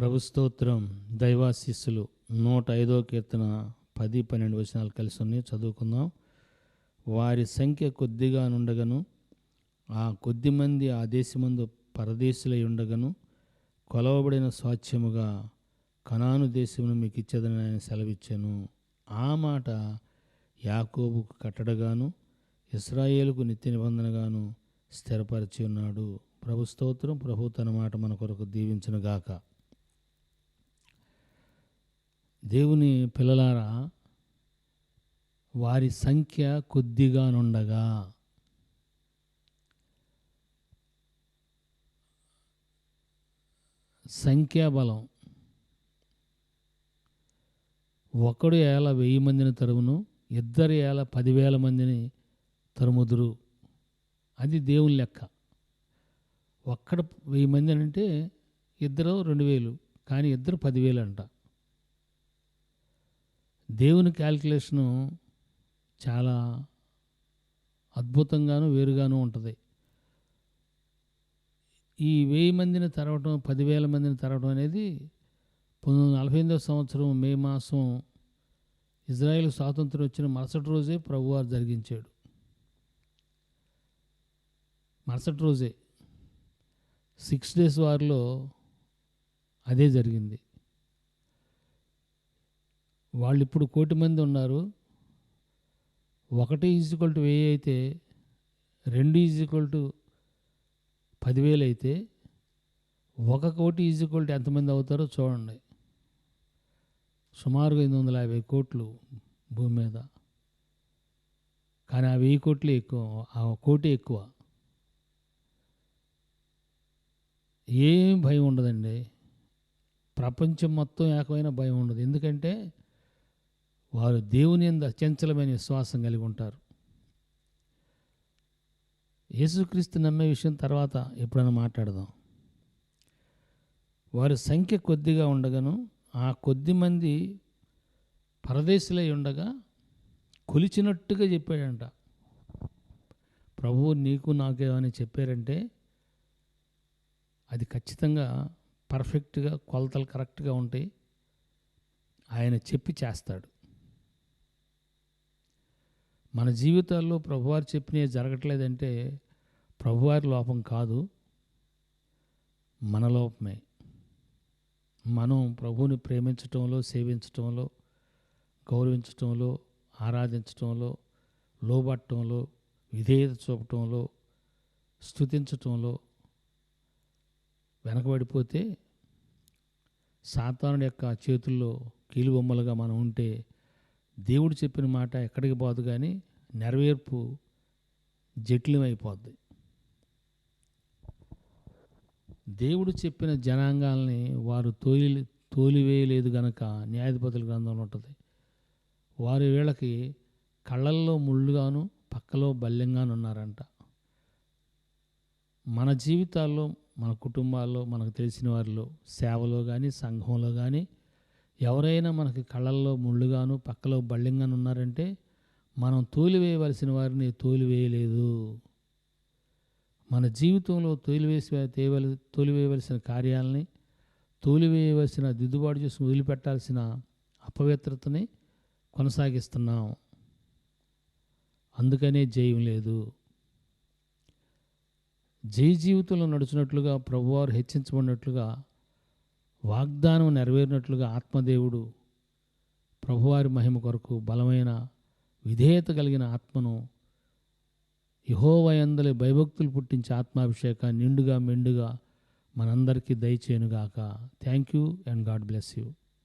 ప్రభు స్తోత్రం దైవాశిస్సులు నూట ఐదో కీర్తన పది పన్నెండు వచనాలు కలిసి ఉన్నాయి. చదువుకుందాం. వారి సంఖ్య కొద్దిగా నుండగను. ఆ కొద్ది మంది ఆ దేశమందు పరదేశులై ఉండగను. కొలవబడిన స్వాచ్యముగా కనాను దేశమును మీకు ఇచ్చేదని ఆయన సెలవిచ్చాను. ఆ మాట యాకోబుకు కట్టడగాను ఇస్రాయేలుకు నిత్య నిబంధనగాను స్థిరపరిచి ఉన్నాడు. ప్రభు స్తోత్రం ప్రభు తన మాట మన కొరకు దీవించునుగాక. దేవుని పిల్లలారా వారి సంఖ్య కొద్దిగానుండగా సంఖ్యాబలం ఒకడు ఏళ వెయ్యి మందిని తరుమును ఇద్దరు ఏళ పదివేల మందిని తరుముదురు. అది దేవుని లెక్క. ఒక్కడ వెయ్యి మంది అంటే ఇద్దరు రెండు వేలు కానీ ఇద్దరు పదివేలు అంట. దేవుని క్యాల్కులేషను చాలా అద్భుతంగాను వేరుగాను ఉంటుంది. ఈ వెయ్యి మందిని తరవటం పదివేల మందిని తరవటం అనేది పంతొమ్మిది వందల నలభై ఎనిమిదవ సంవత్సరం మే మాసం ఇజ్రాయెల్ స్వాతంత్రం వచ్చిన మరుసటి రోజే ప్రభువారు జరిగించాడు. మరుసటి రోజే సిక్స్ డేస్ వారిలో అదే జరిగింది. వాళ్ళు ఇప్పుడు కోటి మంది ఉన్నారు. ఒకటి ఈజ్వల్ టు వెయ్యి అయితే రెండు ఈజ్వల్ టు పదివేలు అయితే ఒక కోటి ఈజ్వల్ టు ఎంతమంది అవుతారో చూడండి. సుమారుగా ఎనిమిది వందల యాభై కోట్లు భూమి మీద. కానీ ఆ వెయ్యి కోట్లు ఎక్కువ ఆ కోటి ఎక్కువ. ఏం భయం ఉండదండి. ప్రపంచం మొత్తం ఏకమైన భయం ఉండదు. ఎందుకంటే వారు దేవుని ఎందు అచంచలమైన విశ్వాసం కలిగి ఉంటారు. యేసుక్రీస్తు నమ్మే విషయం తర్వాత ఎప్పుడైనా మాట్లాడదాం. వారి సంఖ్య కొద్దిగా ఉండగాను ఆ కొద్ది మంది పరదేశులై ఉండగా కొలిచినట్టుగా చెప్పాడంట. ప్రభువు నీకు నాకేమని చెప్పారంటే అది ఖచ్చితంగా పర్ఫెక్ట్గా కొలతలు కరెక్ట్గా ఉంటాయి ఆయన చెప్పి చేస్తాడు. మన జీవితాల్లో ప్రభువారు చెప్పినవి జరగట్లేదంటే ప్రభువారి లోపం కాదు మన లోపమే. మనం ప్రభువుని ప్రేమించటంలో సేవించటంలో గౌరవించటంలో ఆరాధించటంలో లోబట్టంలో విధేయత చూపటంలో స్థుతించటంలో వెనకబడిపోతే సాతానుడి యొక్క చేతుల్లో కీలుబొమ్మలుగా మనం ఉంటే దేవుడు చెప్పిన మాట ఎక్కడికి పోదు కానీ నెరవేర్పు జటిలమైపోద్ది. దేవుడు చెప్పిన జనాంగాల్ని వారు తోలి తోలివేయలేదు గనక న్యాయాధిపతుల గ్రంథంలో ఉంటుంది. వారి వీళ్ళకి కళ్ళల్లో ముళ్ళుగాను పక్కలో బల్యంగాను ఉన్నారంట. మన జీవితాల్లో మన కుటుంబాల్లో మనకు తెలిసిన వారిలో సేవలో కానీ సంఘంలో కానీ ఎవరైనా మనకి కళ్ళల్లో ముళ్ళుగాను పక్కలో బళ్ళింగాను ఉన్నారంటే మనం తోలివేయవలసిన వారిని తోలివేయలేదు. మన జీవితంలో తోలివేసి తేవల తోలివేయవలసిన కార్యాలని తోలివేయవలసిన దిద్దుబాటు చేసి వదిలిపెట్టాల్సిన అపవిత్రతని కొనసాగిస్తున్నాం. అందుకనే జయం లేదు. జయ జీవితంలో నడుచున్నట్లుగా ప్రభువారు హెచ్చించబడినట్లుగా వాగ్దానం నెరవేరినట్లుగా ఆత్మదేవుడు ప్రభువారి మహిమ కొరకు బలమైన విధేయత కలిగిన ఆత్మను యహోవయందలి భయభక్తులు పుట్టించే ఆత్మాభిషేకం నిండుగా మెండుగా మనందరికీ దయచేయునుగాక. Thank you and God bless you.